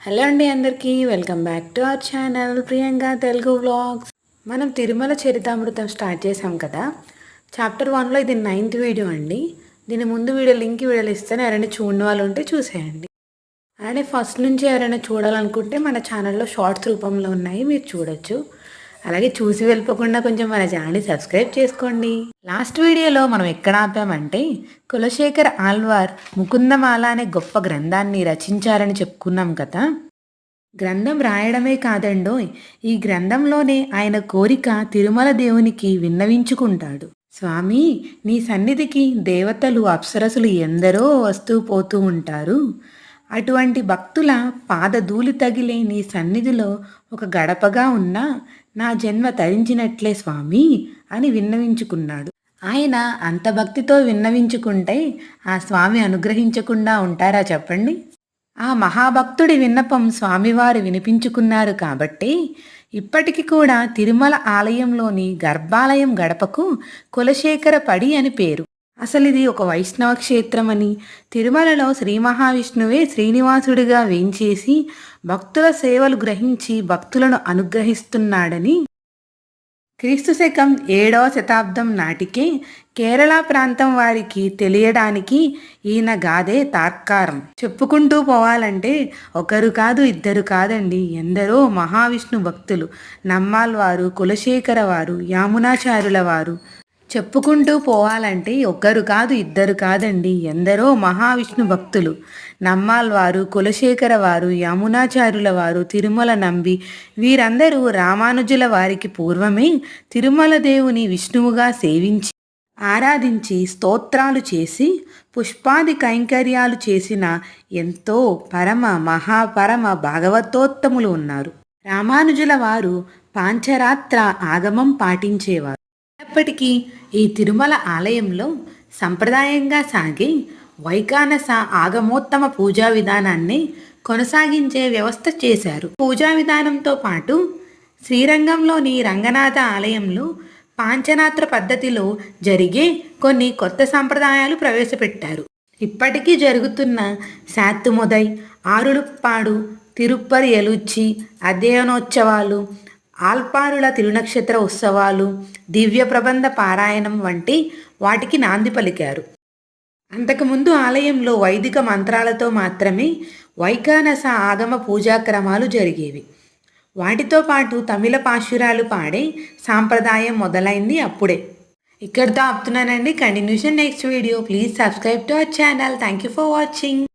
Hello అండి అందరికీ welcome back to our channel Priyanka Telugu vlogs. మనం తిరుమల చరితామృతం స్టార్ట్ చేసాం కదా? చాప్టర్ వన్లో ఇది నైన్త్ వీడియో అండి. దీని ముందు వీడియో లింక్ వీడియోలు ఇస్తాను ఎవరైనా చూడని వాళ్ళు ఉంటే చూసేయండి. అలానే ఫస్ట్ నుంచి ఎవరైనా చూడాలనుకుంటే మన ఛానల్లో షార్ట్స్ రూపంలో ఉన్నాయి మీరు చూడొచ్చు. అలాగే చూసి వెళ్ళిపోకుండా కొంచెం మన ఛానల్ని సబ్స్క్రైబ్ చేసుకోండి. లాస్ట్ వీడియోలో మనం ఎక్కడ ఆపామంటే కులశేఖర్ ఆల్వార్ ముకుందమాల అనే గొప్ప గ్రంథాన్ని రచించారని చెప్పుకున్నాం కదా. గ్రంథం రాయడమే కాదండోయ్ ఈ గ్రంథంలోనే ఆయన కోరిక తిరుమల దేవునికి విన్నవించుకుంటాడు. స్వామి నీ సన్నిధికి దేవతలు అప్సరసులు ఎందరో వస్తూ పోతూ ఉంటారు. అటువంటి భక్తుల పాదధూళి తగిలే నీ సన్నిధిలో ఒక గడపగా ఉన్న నా జన్మ తరించినట్లే స్వామి అని విన్నవించుకున్నాడు. ఆయన అంత భక్తితో విన్నవించుకుంటే ఆ స్వామి అనుగ్రహించకుండా ఉంటారా చెప్పండి? ఆ మహాభక్తుడి విన్నపం స్వామివారు వినిపించుకున్నారు కాబట్టి ఇప్పటికి కూడా తిరుమల ఆలయంలోని గర్భాలయం గడపకు కులశేఖర పడి అని పేరు. అసలు ఇది ఒక వైష్ణవ క్షేత్రం అని తిరుమలలో శ్రీ మహావిష్ణువే శ్రీనివాసుడిగా వేంచేసి భక్తుల సేవలు గ్రహించి భక్తులను అనుగ్రహిస్తున్నాడని క్రీస్తు శకం ఏడవ శతాబ్దం నాటికే కేరళ ప్రాంతం వారికి తెలియడానికి ఈయన గాదే తార్కారం చెప్పుకుంటూ పోవాలంటే ఒకరు కాదు ఇద్దరు కాదండి. ఎందరో మహావిష్ణు భక్తులు. నమ్మాల్వారు కులశేఖర వారు యామునాచారుల వారు చెప్పుకుంటూ పోవాలంటే ఒక్కరు కాదు ఇద్దరు కాదండి. ఎందరో మహావిష్ణు భక్తులు. నమ్మాల్వారు కులశేఖర వారు యమునాచారుల వారు తిరుమల నంబి వీరందరూ రామానుజుల వారికి పూర్వమే తిరుమల దేవుని విష్ణువుగా సేవించి ఆరాధించి స్తోత్రాలు చేసి పుష్పాది కైంకర్యాలు చేసిన ఎంతో పరమ మహాపరమ భాగవతోత్తములు ఉన్నారు. రామానుజుల వారు పాంచరాత్ర ఆగమం పాటించేవారు. అయినప్పటికీ ఈ తిరుమల ఆలయంలో సంప్రదాయంగా సాగే వైకానస ఆగమోత్తమ పూజా విధానాన్ని కొనసాగించే వ్యవస్థ చేశారు. పూజా విధానంతో పాటు శ్రీరంగంలోని రంగనాథ ఆలయంలో పాంచనాత్ర పద్ధతిలో జరిగే కొన్ని కొత్త సంప్రదాయాలు ప్రవేశపెట్టారు. ఇప్పటికీ జరుగుతున్న శాత్తుముదై ఆరులుప్పాడు తిరుప్పరి ఎలుచి అధ్యయనోత్సవాలు ఆల్పారుల తిరునక్షత్ర ఉత్సవాలు దివ్య ప్రబంధ పారాయణం వంటి వాటికి నాంది పలికారు. అంతకుముందు ఆలయంలో వైదిక మంత్రాలతో మాత్రమే వైకానస ఆగమ పూజాక్రమాలు జరిగేవి. వాటితో పాటు తమిళ పాశురాలు పాడే సాంప్రదాయం మొదలైంది అప్పుడే. ఇక్కడితో ఆపుతున్నానండి. Continuation next video. Please subscribe to our channel. Thank you for watching